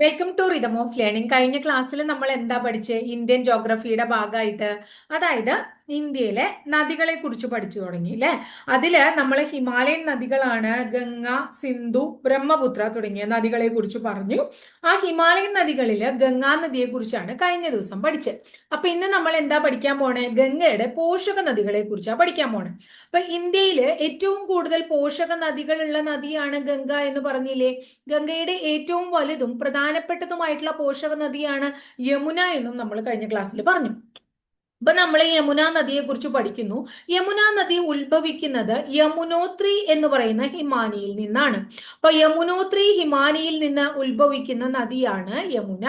Welcome to rhythm of learning കഴിഞ്ഞ ക്ലാസ്സിൽ നമ്മൾ എന്താ പഠിച്ചത് ഇന്ത്യൻ ജോഗ്രഫിയുടെ ഭാഗമായിട്ട് അതായത് ഇന്ത്യയിലെ നദികളെ കുറിച്ച് പഠിച്ചു തുടങ്ങി അല്ലെ അതിൽ നമ്മൾ ഹിമാലയൻ നദികളാണ് ഗംഗ സിന്ധു ബ്രഹ്മപുത്ര തുടങ്ങിയ നദികളെ കുറിച്ച് പറഞ്ഞു. ആ ഹിമാലയൻ നദികളിൽ ഗംഗാ നദിയെ കുറിച്ചാണ് കഴിഞ്ഞ ദിവസം പഠിച്ചത് അപ്പൊ ഇന്ന് നമ്മൾ എന്താ പഠിക്കാൻ പോണേ? ഗംഗയുടെ പോഷക നദികളെ കുറിച്ചാണ് പഠിക്കാൻ പോണേ. അപ്പൊ ഇന്ത്യയിൽ ഏറ്റവും കൂടുതൽ പോഷക നദികളുള്ള നദിയാണ് ഗംഗ എന്ന് പറഞ്ഞില്ലേ? ഗംഗയുടെ ഏറ്റവും വലുതും പ്രധാനപ്പെട്ടതുമായിട്ടുള്ള പോഷക നദിയാണ് യമുന എന്നും നമ്മൾ കഴിഞ്ഞ ക്ലാസ്സിൽ പറഞ്ഞു. ഇപ്പൊ നമ്മൾ യമുന നദിയെ കുറിച്ച് പഠിക്കുന്നു. യമുന നദി ഉത്ഭവിക്കുന്നത് യമുനോത്രി എന്ന് പറയുന്ന ഹിമാനിയിൽ നിന്നാണ്. അപ്പൊ യമുനോത്രി ഹിമാനിയിൽ നിന്ന് ഉത്ഭവിക്കുന്ന നദിയാണ് യമുന.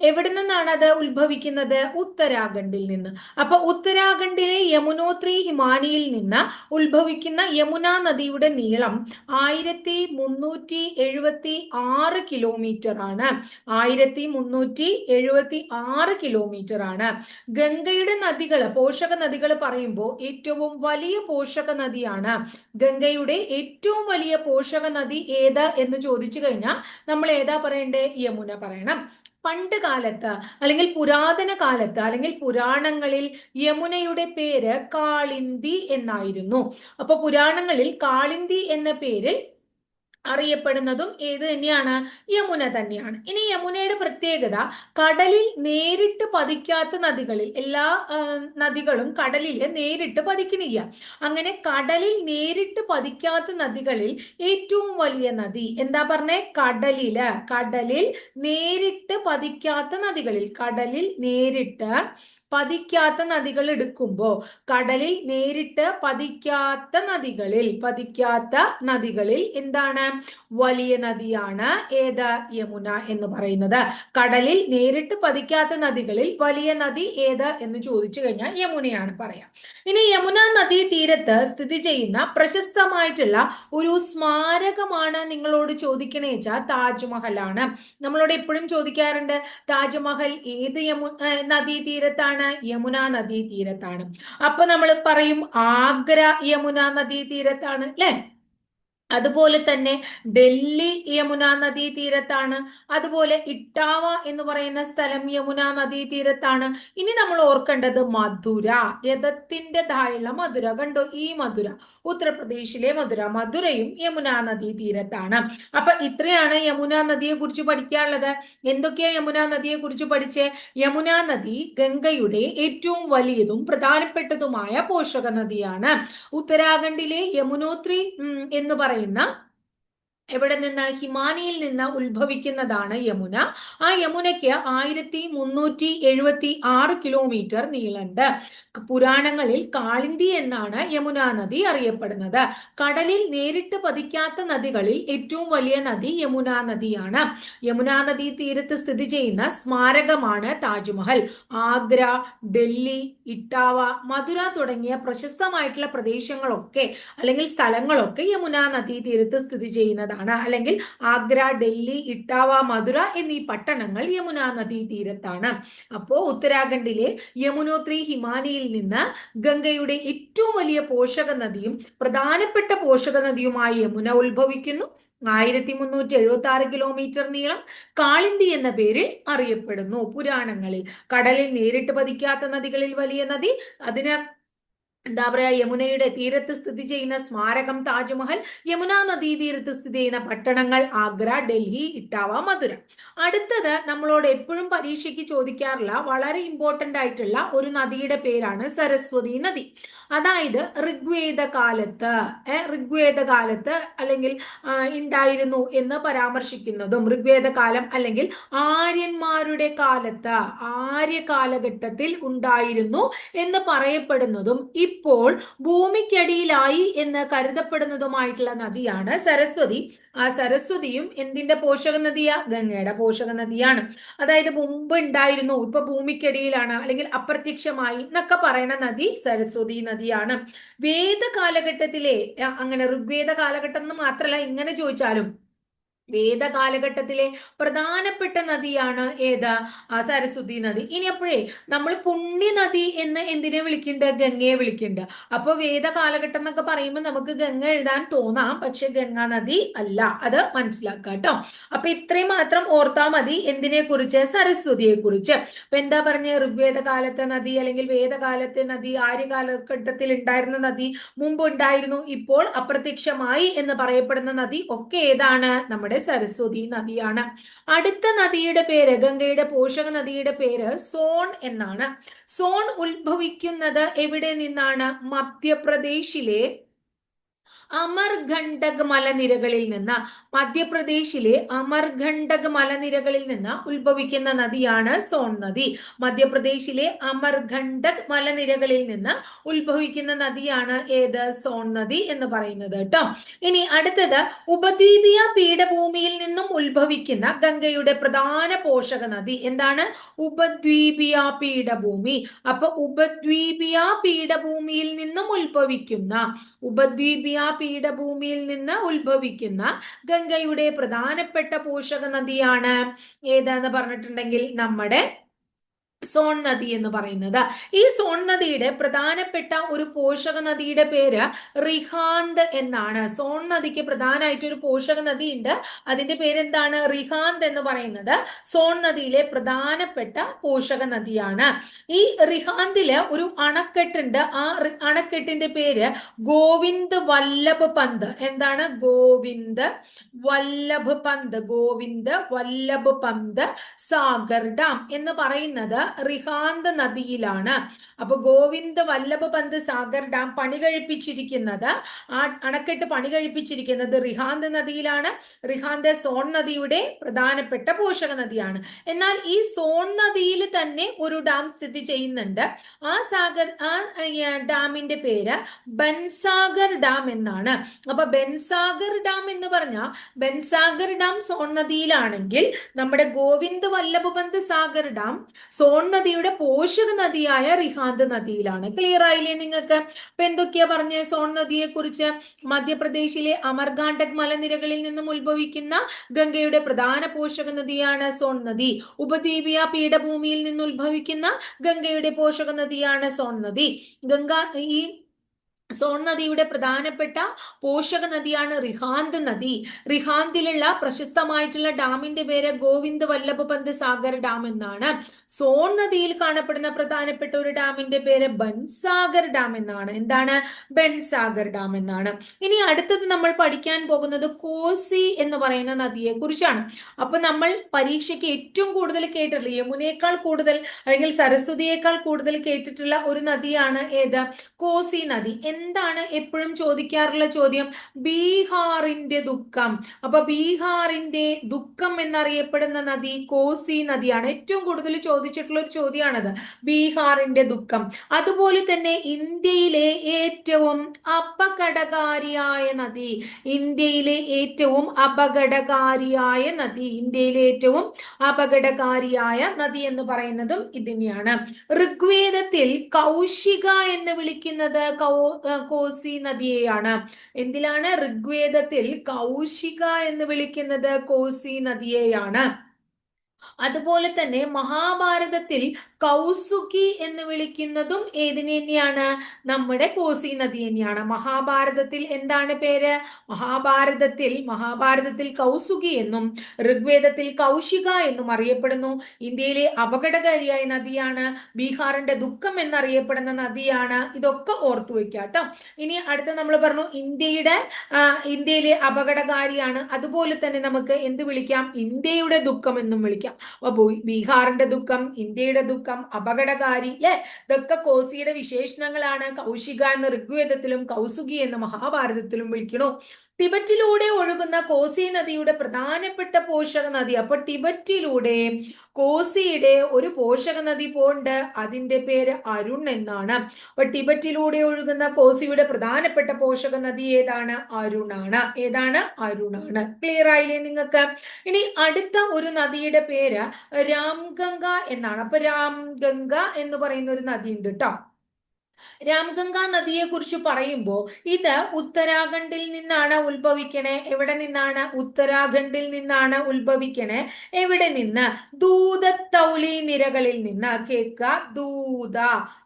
എവിടെ നിന്നാണ് അത് ഉത്ഭവിക്കുന്നത്? ഉത്തരാഖണ്ഡിൽ നിന്ന്. അപ്പൊ ഉത്തരാഖണ്ഡിലെ യമുനോത്രി ഹിമാനിയിൽ നിന്ന് ഉത്ഭവിക്കുന്ന യമുന നദിയുടെ നീളം ആയിരത്തി മുന്നൂറ്റി എഴുപത്തി ആറ് കിലോമീറ്റർ ആണ്. ആയിരത്തി മുന്നൂറ്റി എഴുപത്തി ആറ് കിലോമീറ്റർ ആണ്. ഗംഗയുടെ നദികൾ പോഷക നദികൾ പറയുമ്പോൾ ഏറ്റവും വലിയ പോഷക നദിയാണ്. ഗംഗയുടെ ഏറ്റവും വലിയ പോഷക നദി ഏതാ എന്ന് ചോദിച്ചു കഴിഞ്ഞാൽ നമ്മൾ ഏതാ പറയണ്ടേ? യമുന പറയണം. പണ്ട് കാലത്ത് അല്ലെങ്കിൽ പുരാതന കാലത്ത് അല്ലെങ്കിൽ പുരാണങ്ങളിൽ യമുനയുടെ പേര് കാളിന്തി എന്നായിരുന്നു. അപ്പൊ പുരാണങ്ങളിൽ കാളിന്തി എന്ന പേരിൽ അറിയപ്പെടുന്നതും ഏത് തന്നെയാണ്? യമുന തന്നെയാണ്. ഇനി യമുനയുടെ പ്രത്യേകത കടലിൽ നേരിട്ട് പതിക്കാത്ത നദികളിൽ എല്ലാ നദികളും കടലിൽ നേരിട്ട് പതിക്കണില്ല അങ്ങനെ കടലിൽ നേരിട്ട് പതിക്കാത്ത നദികളിൽ ഏറ്റവും വലിയ നദി എന്താ പറഞ്ഞേ? കടലിൽ കടലിൽ നേരിട്ട് പതിക്കാത്ത നദികളിൽ കടലിൽ നേരിട്ട് പതിക്കാത്ത നദികൾ എടുക്കുമ്പോൾ കടലിൽ നേരിട്ട് പതിക്കാത്ത നദികളിൽ പതിക്കാത്ത നദികളിൽ എന്താണ്? വലിയ നദിയാണ് ഏത്? യമുന എന്ന് പറയുന്നത്. കടലിൽ നേരിട്ട് പതിക്കാത്ത നദികളിൽ വലിയ നദി ഏത് എന്ന് ചോദിച്ചു കഴിഞ്ഞാൽ യമുനയാണ് പറയാം. ഇനി യമുന നദീ തീരത്ത് സ്ഥിതി ചെയ്യുന്ന പ്രശസ്തമായിട്ടുള്ള ഒരു സ്മാരകമാണ് നിങ്ങളോട് ചോദിക്കണേ വെച്ചാൽ താജ്മഹൽ ആണ് നമ്മളോട് എപ്പോഴും ചോദിക്കാറുണ്ട് താജ്മഹൽ ഏത് യമു നദീ തീരത്താണ്? യമുന നദീ തീരത്താണ് അപ്പൊ നമ്മൾ പറയും ആഗ്ര യമുന നദീ തീരത്താണ് അല്ലെ അതുപോലെ തന്നെ ഡൽഹി യമുന നദീ തീരത്താണ്. അതുപോലെ ഇട്ടാവ എന്ന് പറയുന്ന സ്ഥലം യമുന നദീ തീരത്താണ്. ഇനി നമ്മൾ ഓർക്കേണ്ടത് മധുര. രഥത്തിന്റെതായുള്ള മധുര കണ്ടോ? ഈ മധുര. ഉത്തർപ്രദേശിലെ മധുര. മധുരയും യമുന നദീ തീരത്താണ്. അപ്പൊ ഇത്രയാണ് യമുന നദിയെ കുറിച്ച് പഠിക്കാനുള്ളത്. എന്തൊക്കെയാ യമുന നദിയെ കുറിച്ച് പഠിച്ച്? യമുന നദി ഗംഗയുടെ ഏറ്റവും വലിയതും പ്രധാനപ്പെട്ടതുമായ പോഷക നദിയാണ്. ഉത്തരാഖണ്ഡിലെ യമുനോത്രി എന്ന് പറയുന്ന പറയുന്ന എവിടെ നിന്ന്? ഹിമാനിയിൽ നിന്ന് ഉത്ഭവിക്കുന്നതാണ് യമുന. ആ യമുനയ്ക്ക് ആയിരത്തി മുന്നൂറ്റി എഴുപത്തി ആറ് കിലോമീറ്റർ നീളുണ്ട് പുരാണങ്ങളിൽ കാളിന്തി എന്നാണ് യമുന നദി അറിയപ്പെടുന്നത്. കടലിൽ നേരിട്ട് പതിക്കാത്ത നദികളിൽ ഏറ്റവും വലിയ നദി യമുന നദിയാണ്. യമുന നദി തീരത്ത് സ്ഥിതി ചെയ്യുന്ന സ്മാരകമാണ് താജ്മഹൽ. ആഗ്ര ഡൽഹി ഇട്ടാവ മധുര തുടങ്ങിയ പ്രശസ്തമായിട്ടുള്ള പ്രദേശങ്ങളൊക്കെ അല്ലെങ്കിൽ സ്ഥലങ്ങളൊക്കെ യമുന നദി തീരത്ത് സ്ഥിതി ചെയ്യുന്നതാണ്. ആണ്. അല്ലെങ്കിൽ ആഗ്ര ഡൽഹി ഇട്ടാവ മധുര എന്നീ പട്ടണങ്ങൾ യമുന നദീ തീരത്താണ്. അപ്പോൾ ഉത്തരാഖണ്ഡിലെ യമുനോത്രി ഹിമാനിയിൽ നിന്ന് ഗംഗയുടെ ഏറ്റവും വലിയ പോഷക നദിയും പ്രധാനപ്പെട്ട പോഷക നദിയുമായി യമുന ഉത്ഭവിക്കുന്നു. ആയിരത്തി മുന്നൂറ്റി എഴുപത്തി ആറ് കിലോമീറ്റർ നീളം കാളിന്തി എന്ന പേരിൽ അറിയപ്പെടുന്നു. പുരാണങ്ങളിൽ കടലിൽ നേരിട്ട് പതിക്കാത്ത നദികളിൽ വലിയ നദി. അതിന് എന്താ പറയാ യമുനയുടെ തീരത്ത് സ്ഥിതി ചെയ്യുന്ന സ്മാരകം താജ്മഹൽ യമുന നദീ തീരത്ത് സ്ഥിതി ചെയ്യുന്ന പട്ടണങ്ങൾ ആഗ്ര ഡൽഹി ഇട്ടാവ മധുര. അടുത്തത് നമ്മളോട് എപ്പോഴും പരീക്ഷയ്ക്ക് ചോദിക്കാറുള്ള വളരെ ഇമ്പോർട്ടന്റ് ആയിട്ടുള്ള ഒരു നദിയുടെ പേരാണ് സരസ്വതി നദി. അതായത് ഋഗ്വേദ കാലത്ത് ഋഗ്വേദ കാലത്ത് അല്ലെങ്കിൽ ഉണ്ടായിരുന്നു എന്ന് പരാമർശിക്കുന്നതും ഋഗ്വേദ കാലം അല്ലെങ്കിൽ ആര്യന്മാരുടെ കാലത്ത് ആര്യ കാലഘട്ടത്തിൽ ഉണ്ടായിരുന്നു എന്ന് പറയപ്പെടുന്നതും ഈ ഇപ്പോൾ ഭൂമിക്കടിയിലായി എന്ന് കരുതപ്പെടുന്നതുമായിട്ടുള്ള നദിയാണ് സരസ്വതി. ആ സരസ്വതിയും എന്തിന്റെ പോഷക നദിയാ? ഗംഗയുടെ പോഷക നദിയാണ്. അതായത് മുമ്പ് ഉണ്ടായിരുന്നു ഇപ്പൊ ഭൂമിക്കടിയിലാണ് അല്ലെങ്കിൽ അപ്രത്യക്ഷമായി എന്നൊക്കെ പറയുന്ന നദി സരസ്വതി നദിയാണ്. വേദ കാലഘട്ടത്തിലെ അങ്ങനെ ഋഗ്വേദ കാലഘട്ടം എന്ന് മാത്രമല്ല ഇങ്ങനെ ചോദിച്ചാലും വേദകാലഘട്ടത്തിലെ പ്രധാനപ്പെട്ട നദിയാണ് ഏത്? സരസ്വതി നദി. ഇനി അപ്പോഴേ നമ്മൾ പുണ്യ നദി എന്ന് എന്തിനെ വിളിക്കുന്നുണ്ട് ഗംഗയെ വിളിക്കുന്നുണ്ട് അപ്പൊ വേദ കാലഘട്ടം എന്നൊക്കെ പറയുമ്പോൾ നമുക്ക് ഗംഗ എഴുതാൻ തോന്നാം. പക്ഷെ ഗംഗാ നദി അല്ല. അത് മനസ്സിലാക്കാം കേട്ടോ. അപ്പൊ ഇത്രയും മാത്രം ഓർത്താ മതി എന്തിനെ കുറിച്ച് സരസ്വതിയെ കുറിച്ച് അപ്പൊ എന്താ പറഞ്ഞ? ഋഗ്വേദ കാലത്തെ നദി അല്ലെങ്കിൽ വേദകാലത്തെ നദി ആര്യ കാലഘട്ടത്തിൽ ഉണ്ടായിരുന്ന നദി മുമ്പ് ഉണ്ടായിരുന്നു. ഇപ്പോൾ അപ്രത്യക്ഷമായി എന്ന് പറയപ്പെടുന്ന നദി ഒക്കെ ഏതാണ്? നമ്മുടെ സരസ്വതി നദിയാണ്. അടുത്ത നദിയുടെ പേര് ഗംഗയുടെ പോഷക നദിയുടെ പേര് സോൺ എന്നാണ്. സോൺ ഉത്ഭവിക്കുന്നത് എവിടെ നിന്നാണ്? മധ്യപ്രദേശിലെ അമർഗണ്ഡക് മലനിരകളിൽ നിന്ന് മധ്യപ്രദേശിലെ അമർഖണ്ഡക് മലനിരകളിൽ നിന്ന് ഉത്ഭവിക്കുന്ന നദിയാണ് സോൺ നദി. മധ്യപ്രദേശിലെ അമർഖണ്ഡക് മലനിരകളിൽ നിന്ന് ഉത്ഭവിക്കുന്ന നദിയാണ് ഏത്? സോൺ നദി എന്ന് പറയുന്നത് കേട്ടോ. ഇനി അടുത്തത് ഉപദ്വീപീയ പീഠഭൂമിയിൽ നിന്നും ഉത്ഭവിക്കുന്ന ഗംഗയുടെ പ്രധാന പോഷക നദി എന്താണ്? ഉപദ്വീപിയ പീഠഭൂമി. അപ്പൊ ഉപദ്വീപിയ പീഠഭൂമിയിൽ നിന്നും ഉത്ഭവിക്കുന്ന ഉപദ്വീപീയ പീഠഭൂമിയിൽ നിന്ന് ഉത്ഭവിക്കുന്ന ഗംഗയുടെ പ്രധാനപ്പെട്ട പോഷക നദിയാണ് ഏതാന്ന് പറഞ്ഞിട്ടുണ്ടെങ്കിൽ നമ്മുടെ സോൺ നദി എന്ന് പറയുന്നത്. ഈ സോൺ നദിയുടെ പ്രധാനപ്പെട്ട ഒരു പോഷക നദിയുടെ പേര് റിഹാന്ത് എന്നാണ്. സോൺ നദിക്ക് പ്രധാനമായിട്ട് ഒരു പോഷക നദി ഉണ്ട്. അതിന്റെ പേരെന്താണ്? റിഹാന്ത് എന്ന് പറയുന്നത് സോൺ നദിയിലെ പ്രധാനപ്പെട്ട പോഷക നദിയാണ് ഈ റിഹാന്തിൽ ഒരു അണക്കെട്ടുണ്ട്. ആ അണക്കെട്ടിന്റെ പേര് ഗോവിന്ദ് വല്ലഭ് പന്ത്. എന്താണ്? ഗോവിന്ദ് വല്ലഭ് പന്ത്. ഗോവിന്ദ് വല്ലഭ് പന്ത് സാഗർ ഡാം എന്ന് പറയുന്നത് റിഹാന്ത് നദിയിലാണ്. അപ്പൊ ഗോവിന്ദ് വല്ലഭ പന്ത് സാഗർ ഡാം പണി കഴിപ്പിച്ചിരിക്കുന്നത് ആ അണക്കെട്ട് പണി കഴിപ്പിച്ചിരിക്കുന്നത് റിഹാന്ത് നദിയിലാണ്. റിഹാന്ത് സോൺ നദിയുടെ പ്രധാനപ്പെട്ട പോഷക നദിയാണ്. എന്നാൽ ഈ സോൺ നദിയിൽ തന്നെ ഒരു ഡാം സ്ഥിതി ചെയ്യുന്നുണ്ട്. ആ സാഗർ ആ ഡാമിന്റെ പേര് ബൻസാഗർ ഡാം എന്നാണ്. അപ്പൊ ബൻസാഗർ ഡാം എന്ന് പറഞ്ഞാൽ ബൻസാഗർ ഡാം സോൺ നദിയിലാണെങ്കിൽ നമ്മുടെ ഗോവിന്ദ് വല്ലഭ പന്ത് സാഗർ ഡാം സോൺ നദിയുടെ പോഷക നദിയായ റിഹാന്ത് നദിയിലാണ്. ക്ലിയർ ആയില്ലേ നിങ്ങൾക്ക്? അപ്പൊ എന്തൊക്കെയാ പറഞ്ഞ സോൺ നദിയെ കുറിച്ച് മധ്യപ്രദേശിലെ അമർഗാണ്ടക് മലനിരകളിൽ നിന്നും ഉത്ഭവിക്കുന്ന ഗംഗയുടെ പ്രധാന പോഷക നദിയാണ് സോൺ നദി ഉപദ്വീപിയ പീഠഭൂമിയിൽ നിന്ന് ഉത്ഭവിക്കുന്ന ഗംഗയുടെ പോഷക നദിയാണ് സോൺ നദി ഗംഗ ഈ സോൺ നദിയുടെ പ്രധാനപ്പെട്ട പോഷക നദിയാണ് റിഹാന്ത് നദി. റിഹാന്തിലുള്ള പ്രശസ്തമായിട്ടുള്ള ഡാമിന്റെ പേര് ഗോവിന്ദ് വല്ലഭ പന്ത് സാഗർ ഡാം എന്നാണ്. സോൺ നദിയിൽ കാണപ്പെടുന്ന പ്രധാനപ്പെട്ട ഒരു ഡാമിന്റെ പേര് ബൻസാഗർ ഡാം എന്നാണ്. എന്താണ്? ബൻസാഗർ ഡാം എന്നാണ്. ഇനി അടുത്തത് നമ്മൾ പഠിക്കാൻ പോകുന്നത് കോസി എന്ന് പറയുന്ന നദിയെ കുറിച്ചാണ്. അപ്പൊ നമ്മൾ പരീക്ഷയ്ക്ക് ഏറ്റവും കൂടുതൽ കേട്ടിട്ടുള്ള യമുനയേക്കാൾ കൂടുതൽ അല്ലെങ്കിൽ സരസ്വതിയേക്കാൾ കൂടുതൽ കേട്ടിട്ടുള്ള ഒരു നദിയാണ് ഏത്? കോസി നദി. എന്താണ് എപ്പോഴും ചോദിക്കാറുള്ള ചോദ്യം? ബീഹാറിന്റെ ദുഃഖം. അപ്പൊ ബീഹാറിന്റെ ദുഃഖം എന്നറിയപ്പെടുന്ന നദി കോസി നദിയാണ്. ഏറ്റവും കൂടുതൽ ചോദിച്ചിട്ടുള്ള ഒരു ചോദ്യമാണത്. ബീഹാറിന്റെ ദുഃഖം. അതുപോലെ തന്നെ ഇന്ത്യയിലെ ഏറ്റവും അപകടകാരിയായ നദി. ഇന്ത്യയിലെ ഏറ്റവും അപകടകാരിയായ നദി. ഇന്ത്യയിലെ ഏറ്റവും അപകടകാരിയായ നദി എന്ന് പറയുന്നതും ഇതിനെയാണ്. ഋഗ്വേദത്തിൽ കൗശിക എന്ന് വിളിക്കുന്നത് കൗ കോസി നദിയെയാണ്. എന്തിലാണ് ഋഗ്വേദത്തിൽ കൗശിക എന്ന് വിളിക്കുന്നത്? കോസി നദിയെയാണ്. അതുപോലെ തന്നെ മഹാഭാരതത്തിൽ കൗസുകി എന്ന് വിളിക്കുന്നതും ഏതിനെ തന്നെയാണ്? നമ്മുടെ കോസി നദി തന്നെയാണ്. മഹാഭാരതത്തിൽ എന്താണ് പേര്? മഹാഭാരതത്തിൽ മഹാഭാരതത്തിൽ കൗസുകി എന്നും ഋഗ്വേദത്തിൽ കൗശിക എന്നും അറിയപ്പെടുന്നു. ഇന്ത്യയിലെ അപകടകാരിയായ നദിയാണ് ബീഹാറിന്റെ ദുഃഖം എന്നറിയപ്പെടുന്ന നദിയാണ്. ഇതൊക്കെ ഓർത്തു വെക്കുക കേട്ടോ. ഇനി അടുത്ത നമ്മൾ പറഞ്ഞു ഇന്ത്യയുടെ ഇന്ത്യയിലെ അപകടകാരിയാണ്. അതുപോലെ തന്നെ നമുക്ക് എന്ത് വിളിക്കാം? ഇന്ത്യയുടെ ദുഃഖം എന്നും വിളിക്കാം. അപ്പൊ ബീഹാറിന്റെ ദുഃഖം ഇന്ത്യയുടെ ദുഃഖം അപകടകാരി അല്ലെ ഇതൊക്കെ കോസിയുടെ വിശേഷണങ്ങളാണ്. കൗശിക എന്ന് ഋഗ്വേദത്തിലും കൗസുകി എന്ന് മഹാഭാരതത്തിലും വിളിക്കണു. ടിബറ്റിലൂടെ ഒഴുകുന്ന കോസി നദിയുടെ പ്രധാനപ്പെട്ട പോഷക നദി. അപ്പൊ ടിബറ്റിലൂടെ കോസിയുടെ ഒരു പോഷക നദി പോണ്ട് അതിന്റെ പേര് അരുൺ എന്നാണ്. അപ്പൊ ടിബറ്റിലൂടെ ഒഴുകുന്ന കോസിയുടെ പ്രധാനപ്പെട്ട പോഷക നദി ഏതാണ്? അരുണാണ്. ഏതാണ്? അരുണാണ്. ക്ലിയർ ആയില്ലേ നിങ്ങൾക്ക്? ഇനി അടുത്ത ഒരു നദിയുടെ പേര് രാംഗംഗ എന്നാണ്. അപ്പൊ രാംഗംഗ എന്ന് പറയുന്ന ഒരു നദി ഉണ്ട് കേട്ടോ രാംഗംഗ നദിയെ കുറിച്ച് പറയുമ്പോൾ ഇത് ഉത്തരാഖണ്ഡിൽ നിന്നാണ് ഉത്ഭവിക്കണേ. എവിടെ നിന്നാണ്? ഉത്തരാഖണ്ഡിൽ നിന്നാണ് ഉത്ഭവിക്കണേ. എവിടെ നിന്ന്? ദൂതത്തൗലി നിരകളിൽ നിന്ന്. കേക്ക ദൂത.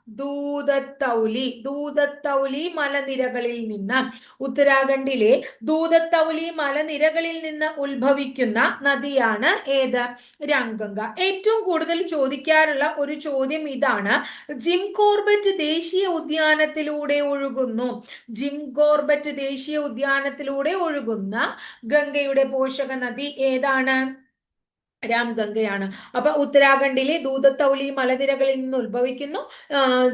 ദൂതത്തൗലി ദൂതത്തൗലി മലനിരകളിൽ നിന്ന്. ഉത്തരാഖണ്ഡിലെ ദൂതത്തൗലി മലനിരകളിൽ നിന്ന് ഉത്ഭവിക്കുന്ന നദിയാണ് ഏത്? രംഗംഗ. ഏറ്റവും കൂടുതൽ ചോദിക്കാറുള്ള ഒരു ചോദ്യം ഇതാണ്. ജിം കോർബറ്റ് ദേശീയ ഉദ്യാനത്തിലൂടെ ഒഴുകുന്നു. ജിം കോർബറ്റ് ദേശീയ ഉദ്യാനത്തിലൂടെ ഒഴുകുന്ന ഗംഗയുടെ പോഷക നദി ഏതാണ്? രാംഗംഗയാണ് അപ്പൊ ഉത്തരാഖണ്ഡിലെ ദൂതത്തൗലി മലനിരകളിൽ നിന്ന് ഉത്ഭവിക്കുന്നു.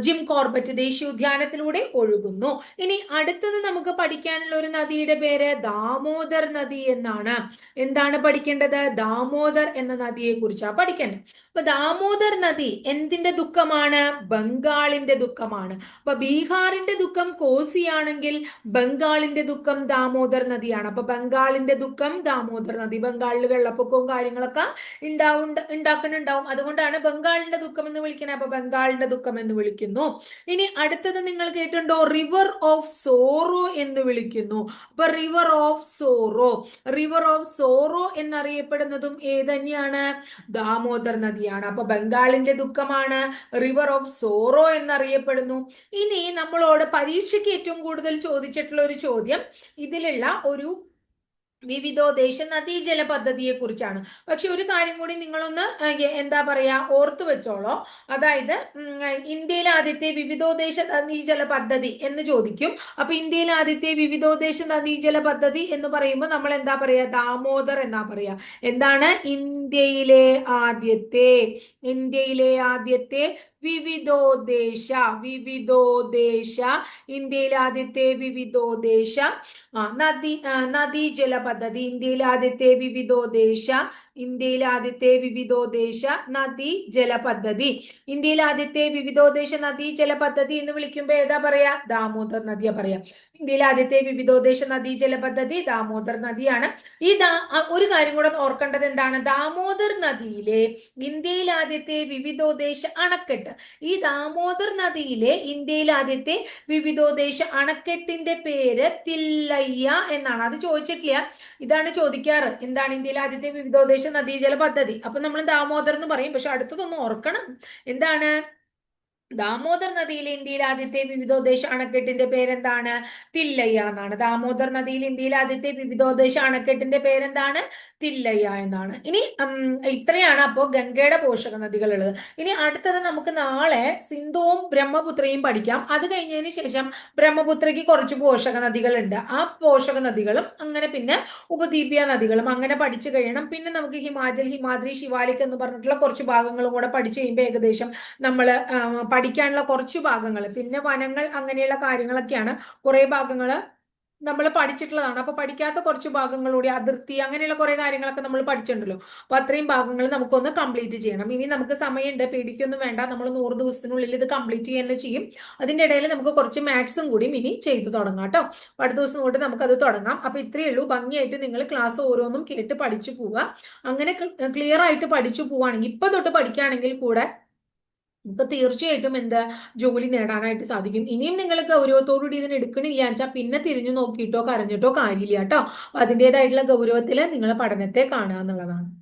ജിം കോർബറ്റ് ദേശീയ ഉദ്യാനത്തിലൂടെ ഒഴുകുന്നു. ഇനി അടുത്തത് നമുക്ക് പഠിക്കാനുള്ള ഒരു നദിയുടെ പേര് ദാമോദർ നദി എന്നാണ്. എന്താണ് പഠിക്കേണ്ടത്? ദാമോദർ എന്ന നദിയെ കുറിച്ചാണ് പഠിക്കേണ്ടത്. അപ്പൊ ദാമോദർ നദി എന്തിന്റെ ദുഃഖമാണ്? ബംഗാളിന്റെ ദുഃഖമാണ്. അപ്പൊ ബീഹാറിന്റെ ദുഃഖം കോസിയാണെങ്കിൽ ബംഗാളിന്റെ ദുഃഖം ദാമോദർ നദിയാണ്. അപ്പൊ ബംഗാളിന്റെ ദുഃഖം ദാമോദർ നദി. ബംഗാളിൽ വെള്ളപ്പൊക്കവും കാര്യങ്ങളൊക്കെ ഉണ്ടാവും ഉണ്ടാക്കുന്നുണ്ടാവും. അതുകൊണ്ടാണ് ബംഗാളിന്റെ ദുഃഖം എന്ന് വിളിക്കുന്നത്. അപ്പൊ ബംഗാളിന്റെ ദുഃഖം എന്ന് വിളിക്കുന്നു. ഇനി അടുത്തത് നിങ്ങൾ കേട്ടിട്ടുണ്ടോ? റിവർ ഓഫ് സോറോ എന്ന് വിളിക്കുന്നു. അപ്പൊ river of sorrow river of sorrow എന്നറിയപ്പെടുന്നതും ഏതന്നെയാണ് ദാമോദർ നദിയാണ്. അപ്പൊ ബംഗാളിന്റെ ദുഃഖമാണ് റിവർ ഓഫ് സോറോ എന്നറിയപ്പെടുന്നു. ഇനി നമ്മളോട് പരീക്ഷയ്ക്ക് ഏറ്റവും കൂടുതൽ ചോദിച്ചിട്ടുള്ള ഒരു ചോദ്യം. ഇതിലുള്ള ഒരു വിവിധോദ്ദേശ നദീജല പദ്ധതിയെ കുറിച്ചാണ് പക്ഷെ ഒരു കാര്യം കൂടി നിങ്ങളൊന്ന് എന്താ പറയാ ഓർത്തു വെച്ചോളോ. അതായത് ഇന്ത്യയിലെ ആദ്യത്തെ വിവിധോദ്ദേശ നദീജല പദ്ധതി എന്ന് ചോദിക്കും. അപ്പൊ ഇന്ത്യയിലെ ആദ്യത്തെ വിവിധോദ്ദേശ നദീജല പദ്ധതി എന്ന് പറയുമ്പോൾ നമ്മൾ എന്താ പറയാ ദാമോദർ എന്നാ പറയാ. എന്താണ്? ഇന്ത്യയിലെ ആദ്യത്തെ ഇന്ത്യയിലെ ആദ്യത്തെ വിവിധോദ്ദേശ വിവിധോദ്ദേശ ഇന്ത്യയിലെ ആദ്യത്തെ വിവിധോദ്ദേശ നദി നദീജല പദ്ധതി ഇന്ത്യയിലെ ആദ്യത്തെ വിവിധോദ്ദേശ ഇന്ത്യയിലെ ആദ്യത്തെ വിവിധോദ്ദേശ നദി ജല പദ്ധതി. ഇന്ത്യയിലെ ആദ്യത്തെ വിവിധോദ്ദേശ നദി ജല പദ്ധതി എന്ന് വിളിക്കുമ്പോൾ ഏതാ പറയാ? ദാമോദർ നദിയാ പറയാ. ഇന്ത്യയിലെ ആദ്യത്തെ വിവിധോദ്ദേശ നദി ജല പദ്ധതി ദാമോദർ നദിയാണ്. ഈ ദാ ഒരു കാര്യം കൂടെ ഓർക്കേണ്ടത് എന്താണ്? ദാമോദർ നദിയിലെ ഇന്ത്യയിലെ ആദ്യത്തെ വിവിധോദ്ദേശ അണക്കെട്ട്. ഈ ദാമോദർ നദിയിലെ ഇന്ത്യയിലെ ആദ്യത്തെ വിവിധോദ്ദേശ അണക്കെട്ടിന്റെ പേര് തില്ലയ്യ എന്നാണ്. അത് ചോദിച്ചിട്ടില്ല. ഇതാണ് ചോദിക്കാറ്. എന്താണ് ഇന്ത്യയിലെ ആദ്യത്തെ വിവിധോദ്ദേശ നദീജല പദ്ധതി. അപ്പൊ നമ്മൾ ദാമോദർ എന്ന് പറയും. പക്ഷെ അടുത്തതൊന്നും ഓർക്കണം. എന്താണ്? ദാമോദർ നദിയിൽ ഇന്ത്യയിൽ ആദ്യത്തെ വിവിധോദ്ദേശ അണക്കെട്ടിന്റെ പേരെന്താണ്? തില്ലയ്യ എന്നാണ്. ദാമോദർ നദിയിൽ ഇന്ത്യയിൽ ആദ്യത്തെ വിവിധോദ്ദേശ അണക്കെട്ടിന്റെ പേരെന്താണ്? തില്ലയ്യ എന്നാണ്. ഇനി ഇത്രയാണ് അപ്പോൾ ഗംഗയുടെ പോഷക നദികൾ ഉള്ളത് ഇനി അടുത്തത് നമുക്ക് നാളെ സിന്ധുവും ബ്രഹ്മപുത്രയും പഠിക്കാം. അത് കഴിഞ്ഞതിന് ശേഷം ബ്രഹ്മപുത്രയ്ക്ക് കുറച്ച് പോഷക നദികളുണ്ട്. ആ പോഷക നദികളും അങ്ങനെ പിന്നെ ഉപദ്വീപിയ നദികളും അങ്ങനെ പഠിച്ചു കഴിയണം. പിന്നെ നമുക്ക് ഹിമാചൽ ഹിമാദ്രി ശിവാലിക് എന്ന് പറഞ്ഞിട്ടുള്ള കുറച്ച് ഭാഗങ്ങളും കൂടെ പഠിച്ചു കഴിയുമ്പോൾ ഏകദേശം നമ്മൾ പഠിക്കാനുള്ള കുറച്ച് ഭാഗങ്ങൾ പിന്നെ വനങ്ങൾ അങ്ങനെയുള്ള കാര്യങ്ങളൊക്കെയാണ് കുറെ ഭാഗങ്ങൾ നമ്മൾ പഠിച്ചിട്ടുള്ളതാണ്. അപ്പൊ പഠിക്കാത്ത കുറച്ച് ഭാഗങ്ങളൂടെ അതിർത്തി അങ്ങനെയുള്ള കുറെ കാര്യങ്ങളൊക്കെ നമ്മൾ പഠിച്ചിട്ടുണ്ടല്ലോ. അപ്പൊ അത്രയും ഭാഗങ്ങൾ നമുക്കൊന്ന് കംപ്ലീറ്റ് ചെയ്യണം. ഇനി നമുക്ക് സമയമുണ്ട് പേടിക്കൊന്നും വേണ്ട. നമ്മൾ നൂറ് ദിവസത്തിനുള്ളിൽ ഇത് കംപ്ലീറ്റ് ചെയ്യുന്നത് ചെയ്യും. അതിന്റെ ഇടയിൽ നമുക്ക് കുറച്ച് മാത്സും കൂടി ഇനി ചെയ്തു തുടങ്ങാം കേട്ടോ. അടുത്ത ദിവസം തൊട്ട് നമുക്കത് തുടങ്ങാം. അപ്പൊ ഇത്രയേ ഉള്ളൂ. ഭംഗിയായിട്ട് നിങ്ങൾ ക്ലാസ് ഓരോന്നും കേട്ട് പഠിച്ചു പോവുക. അങ്ങനെ ക്ലിയർ ആയിട്ട് പഠിച്ചു പോവുകയാണെങ്കിൽ ഇപ്പൊ തൊട്ട് പഠിക്കുകയാണെങ്കിൽ കൂടെ നമുക്ക് തീർച്ചയായിട്ടും എന്താ ജോലി നേടാനായിട്ട് സാധിക്കും. ഇനിയും നിങ്ങൾ ഗൗരവത്തോടുകൂടി ഇതിന് എടുക്കണില്ല വെച്ചാൽ പിന്നെ തിരിഞ്ഞു നോക്കിയിട്ടോ കരഞ്ഞിട്ടോ കാര്യമില്ല കേട്ടോ. അപ്പൊ അതിന്റെതായിട്ടുള്ള ഗൗരവത്തിൽ നിങ്ങളെ പഠനത്തെ കാണുക എന്നുള്ളതാണ്.